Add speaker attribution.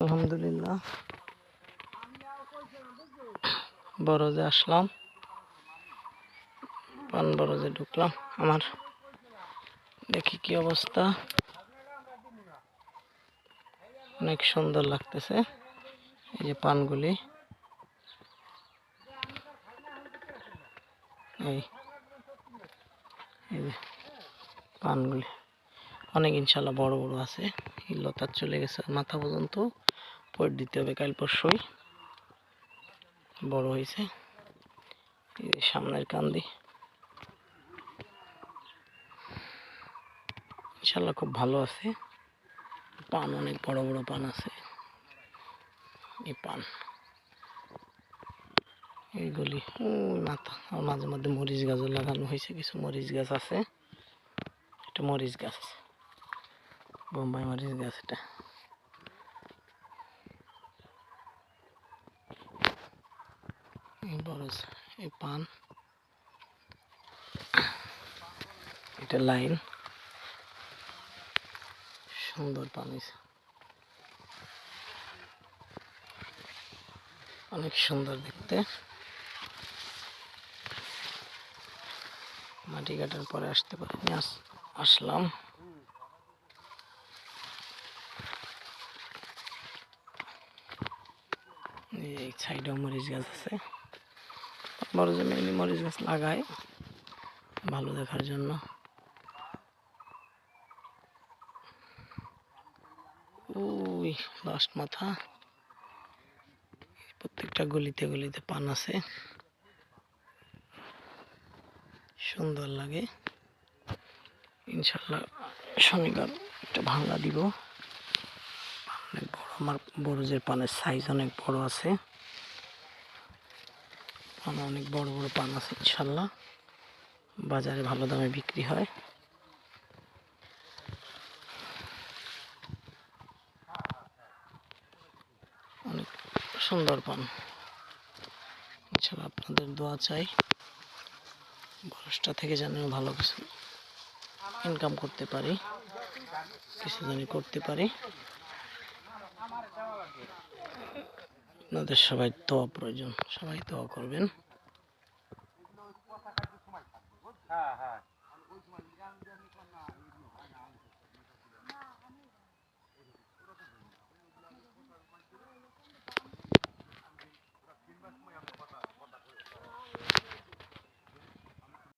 Speaker 1: আলহামদুলিল্লাহ। বরজে আসলাম। পান বরজে ঢুকলাম। আমার দেখি কি অবস্থা। অনেক সুন্দর লাগতেছে এই যে পানগুলি। এই এই যে পানগুলি। অনেক ইনশাল্লাহ বড় বড় আছে। এই লতার চলে গেছে মাথা পর্যন্ত। পর দিতে হবে, কাল পরশুই। বড় হয়েছে। সামনের কান্দি। ইনশাল্লাহ খুব ভালো আছে। পান, অনেক বড় বড় পান আছে। এই পান। এইগুলি মাথা। আর মাঝে মাঝে মরিচ গাছও লাগানো হয়েছে, কিছু মরিচ গাছ আছে। এটা মরিচ গাছ বোম্বাই মরিচ গাছ এটা। বড় এই পান। এটা লাইন। সুন্দর পান অনেক সুন্দর দেখতে। মাটি কাটার পরে আসতে পারিনি, আস- আসলাম। এই সাইডেও মরিচ গাছ আছে। যে মেনলি মরিচ গাছ লাগায়, ভালো দেখার জন্য। ওই লাস্ট মাথা। প্রত্যেকটা গলিতে গলিতে পান আছে। সুন্দর লাগে। ইনশাল্লাহ শনিবার একটা ভাঙা দিব। অনেক বড়, আমার বড়জের পানের সাইজ অনেক বড় আছে। পান অনেক বড় বড় পান আছে, ইনশাল্লাহ। বাজারে ভালো দামে বিক্রি হয়। অনেক সুন্দর পান। ইনশাল্লাহ আপনাদের দোয়া চাই, বয়সটা থেকে যেন ভালো কিছু ইনকাম করতে পারি, কিছু জানি করতে পারি। আপনাদের সবাই দোয়া প্রয়োজন সবাই দোয়া করবেন। হ্যাঁ হ্যাঁ।